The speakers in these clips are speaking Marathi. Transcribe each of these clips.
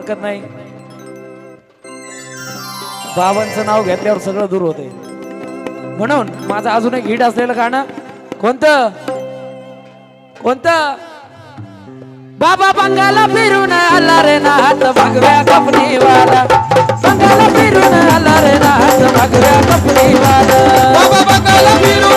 हरकत नाही. बाबांचं नाव घेतल्यावर सगळं दूर होते म्हणून माझं अजून एक हिट असलेलं गाणं कोणतं? कोणतं? बाबा बंगाला फिरून आला रे नाथ भगव्या कपनीवाला. बंगाला फिरून आला रे नाथ भगव्या कपनीवाला. बाबा बंगाला फिरून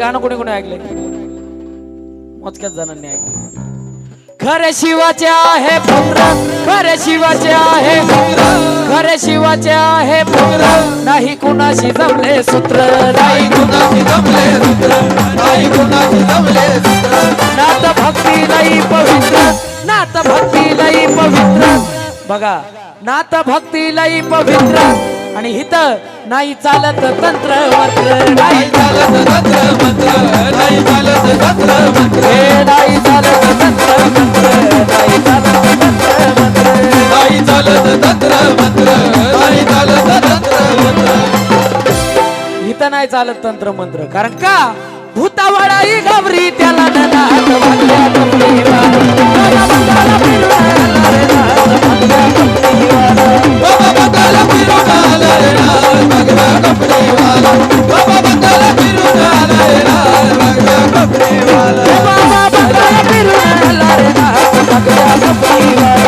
गाणं कोणी कोणी ऐकले मोजक्याच जणांनी ऐकले खरे शिवाचे आहे पुत्र खरे शिवाचे आहे पुत्र खरे शिवाचे आहे पुत्र नाही कुणाशी जमले सूत्र नाही कुणाशी जमले सूत्र नाही कुणाशी जमले सूत्र. नात भक्ती नाही पवित्र नात भक्ती नाही पवित्र. बघा नात भक्ती लई पवित्र. आणि हित नाही चालत तंत्र मंत्र नाही चालत तंत्र मंत्र नाही चालत तंत्र मंत्र नाही चालत तंत्र मंत्र नाही चालत तंत्र मंत्र नाही चालत तंत्र मंत्र नाही चालत तंत्र मंत्र हित नाही चालत तंत्र मंत्र. कारण का? भूतावळाई घाबरी त्याला ननात भगव्या कपडीवाला. भगव्या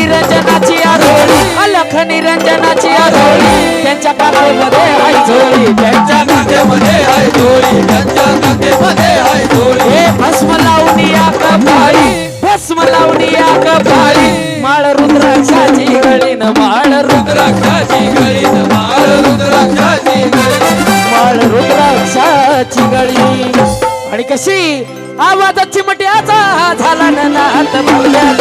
निरंजनाची आरोळी. अलख निरंजनाची आरोळी. त्यांच्या कानामध्ये आई झोळी. त्यांच्या काकेमध्ये आहे डोळी त्यांच्या काकेमध्ये आहे डोळी हे भस्म लावणी या कपाळी. भस्म लावणी या कपाळी. माळ रुद्राक्षाची गळी न माळ रुद्राक्षाची गळी न माळ रुद्राक्षाची गळी माळ रुद्राक्षाची गळी. आणि कशी? आवाजाची चिमट्याचा झाला नात नाथ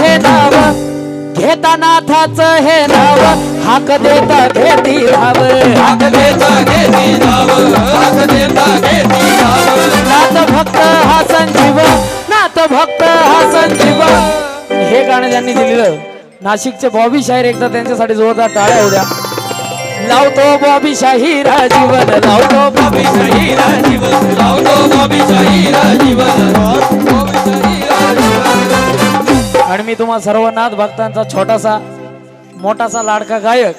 हे नाव. घेता नाथाचं हे नाव. हाक देता घेती धाव हाक देता घेती जाव हाक देता घेती जाव नाथ भक्त हा संजीव. नाथ भक्त हा संजीव. हे गाणं ज्यांनी दिलेलं नाशिकचे बॉबी शाहीर एकदा त्यांच्यासाठी जोरदार टाळ्या उद्या लावतो बॉबी शाहीर जीवन लावतो बाबी शाहीरा जीवन लावतो बाबी शाहीरा जीवन आणि मी तुम्हाला सर्व नाथ भक्तांचा छोटासा मोठासा लाडका गायक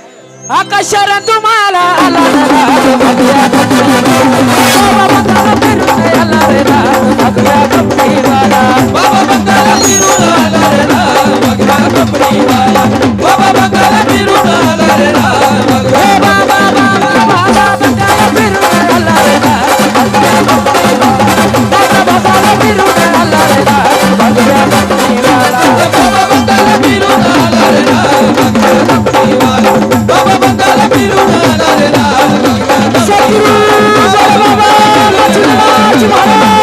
आकाशाला तुम्हाला Amen.